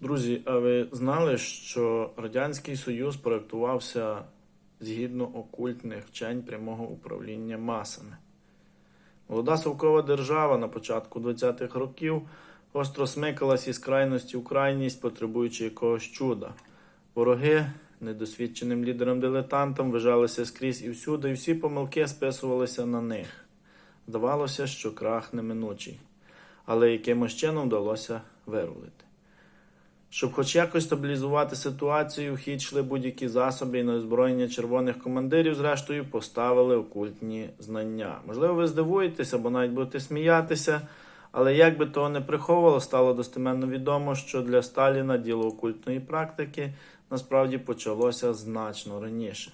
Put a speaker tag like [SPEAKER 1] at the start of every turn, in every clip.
[SPEAKER 1] Друзі, а ви знали, що Радянський Союз проєктувався згідно окультних вчень прямого управління масами? Молода совкова держава на початку 20-х років остро смикалась із крайності в крайність, потребуючи якогось чуда. Вороги недосвідченим лідерам-дилетантам вижалися скрізь і всюди, і всі помилки списувалися на них. Здавалося, що крах неминучий, але якимось чином вдалося вирулити. Щоб хоч якось стабілізувати ситуацію, хід йшли будь-які засоби і на озброєння червоних командирів, зрештою, поставили окультні знання. Можливо, ви здивуєтеся або навіть будете сміятися, але як би того не приховувало, стало достеменно відомо, що для Сталіна діло окультної практики насправді почалося значно раніше.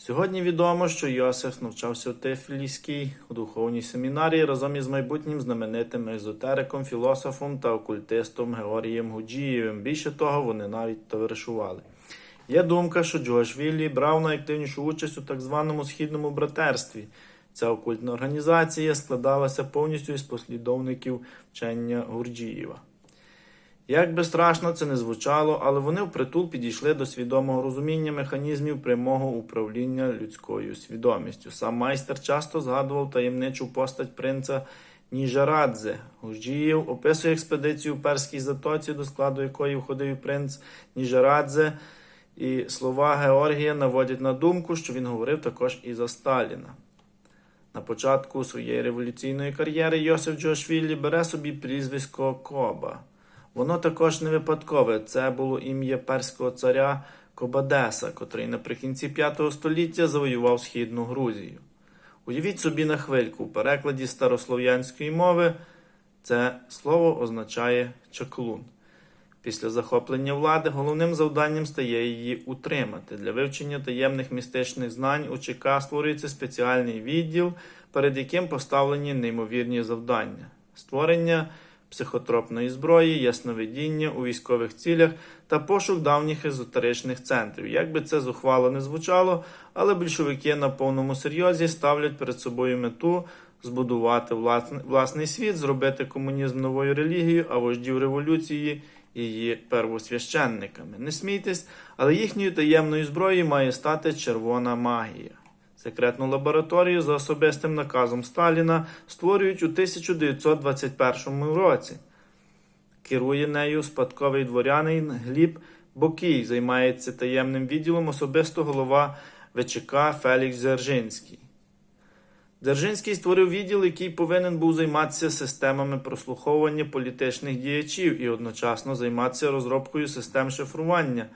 [SPEAKER 1] Сьогодні відомо, що Йосиф навчався в Тифліській духовній семінарії разом із майбутнім знаменитим езотериком, філософом та окультистом Георгієм Гуджієвим. Більше того, вони навіть товаришували. Є думка, що Джоашвілі брав найактивнішу участь у так званому східному братерстві. Ця окультна організація складалася повністю із послідовників вчення Гурджієва. Як би страшно це не звучало, але вони впритул підійшли до свідомого розуміння механізмів прямого управління людською свідомістю. Сам майстер часто згадував таємничу постать принца Ніжарадзе. Гужджіїв описує експедицію в Перській затоці, до складу якої входив принц Ніжарадзе, і слова Георгія наводять на думку, що він говорив також і за Сталіна. На початку своєї революційної кар'єри Йосиф Джошвілі бере собі прізвисько Коба. Воно також не випадкове. Це було ім'я перського царя Кобадеса, котрий наприкінці V століття завоював східну Грузію. Уявіть собі на хвильку, в перекладі старослов'янської мови це слово означає чаклун. Після захоплення влади головним завданням стає її утримати. Для вивчення таємних містичних знань у ЧК створюється спеціальний відділ, перед яким поставлені неймовірні завдання. Створення психотропної зброї, ясновидіння у військових цілях та пошук давніх езотеричних центрів. Як би це зухвало не звучало, але більшовики на повному серйозі ставлять перед собою мету збудувати власний, світ, зробити комунізм новою релігією, а вождів революції її первосвященниками. Не смійтесь, але їхньою таємною зброєю має стати червона магія. Секретну лабораторію за особистим наказом Сталіна створюють у 1921 році. Керує нею спадковий дворянин Гліб Бокій, займається таємним відділом особисто голова ВЧК Фелікс Дзержинський. Дзержинський створив відділ, який повинен був займатися системами прослуховування політичних діячів і одночасно займатися розробкою систем шифрування,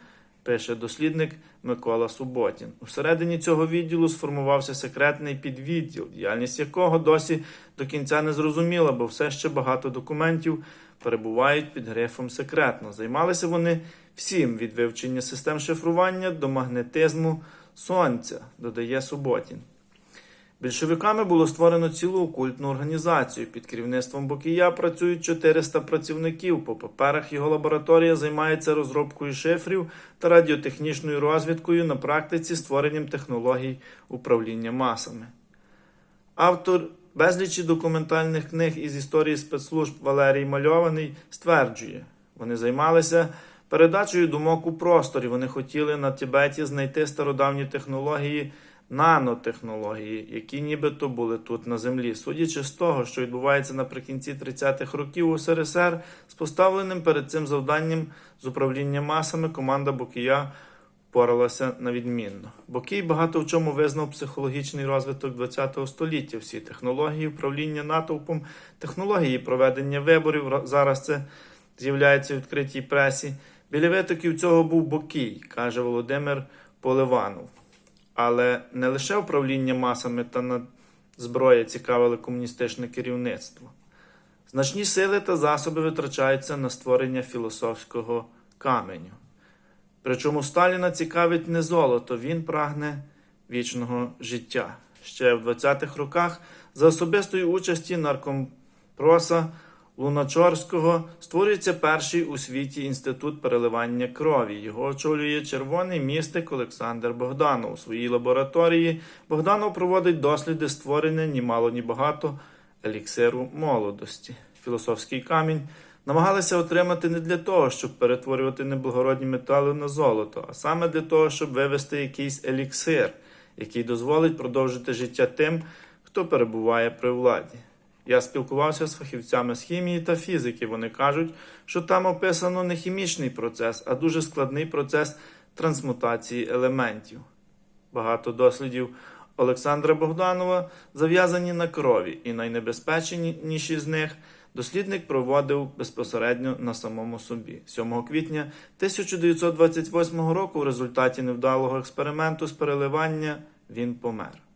[SPEAKER 1] пише дослідник Микола Суботін. Усередині цього відділу сформувався секретний підвідділ, діяльність якого досі до кінця не зрозуміла, бо все ще багато документів перебувають під грифом секретно. Займалися вони всім від вивчення систем шифрування до магнетизму сонця, додає Суботін. Більшовиками було створено цілу окультну організацію. Під керівництвом Бокія працюють 400 працівників. По паперах його лабораторія займається розробкою шифрів та радіотехнічною розвідкою на практиці створенням технологій управління масами. Автор безлічі документальних книг із історії спецслужб Валерій Мальований стверджує, вони займалися передачею думок у просторі. Вони хотіли на Тібеті знайти стародавні технології нанотехнології, які нібито були тут на землі. Судячи з того, що відбувається наприкінці 30-х років у СРСР, з поставленим перед цим завданням з управління масами команда Бокія впоралася на відмінно. Бокій багато в чому визнав психологічний розвиток ХХ століття. Всі технології управління натовпом, технології проведення виборів. Зараз це з'являється в відкритій пресі. Біля витоків цього був Бокій, каже Володимир Поливанов. Але не лише управління масами та над зброя цікавили комуністичне керівництво. Значні сили та засоби витрачаються на створення філософського каменю. Причому Сталіна цікавить не золото, він прагне вічного життя. Ще в 20-х роках за особистої участі наркомпроса Луначорського створюється перший у світі інститут переливання крові. Його очолює червоний містик Олександр Богданов. У своїй лабораторії Богданов проводить досліди створення ні мало ні багато еліксиру молодості. Філософський камінь намагалися отримати не для того, щоб перетворювати неблагородні метали на золото, а саме для того, щоб вивести якийсь еліксир, який дозволить продовжити життя тим, хто перебуває при владі. Я спілкувався з фахівцями з хімії та фізики. Вони кажуть, що там описано не хімічний процес, а дуже складний процес трансмутації елементів. Багато дослідів Олександра Богданова зав'язані на крові, і найнебезпечніші з них дослідник проводив безпосередньо на самому собі. 7 квітня 1928 року в результаті невдалого експерименту з переливання він помер.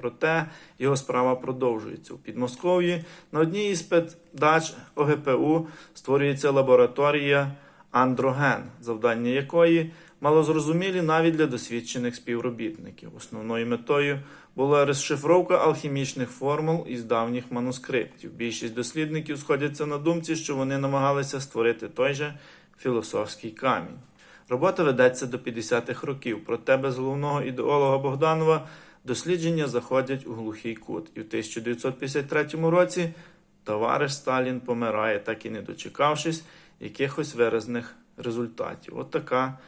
[SPEAKER 1] Проте його справа продовжується. У Підмосков'ї на одній із спецдач ОГПУ створюється лабораторія Андроген, завдання якої малозрозумілі навіть для досвідчених співробітників. Основною метою була розшифровка алхімічних формул із давніх манускриптів. Більшість дослідників сходяться на думці, що вони намагалися створити той же філософський камінь. Робота ведеться до 50-х років, проте без головного ідеолога Богданова дослідження заходять у глухий кут. І в 1953 році товариш Сталін помирає, так і не дочекавшись якихось виразних результатів. От така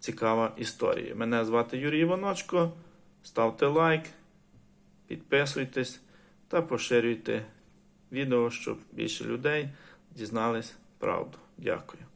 [SPEAKER 1] цікава історія. Мене звати Юрій Іваночко. Ставте лайк, підписуйтесь та поширюйте відео, щоб більше людей дізнались правду. Дякую.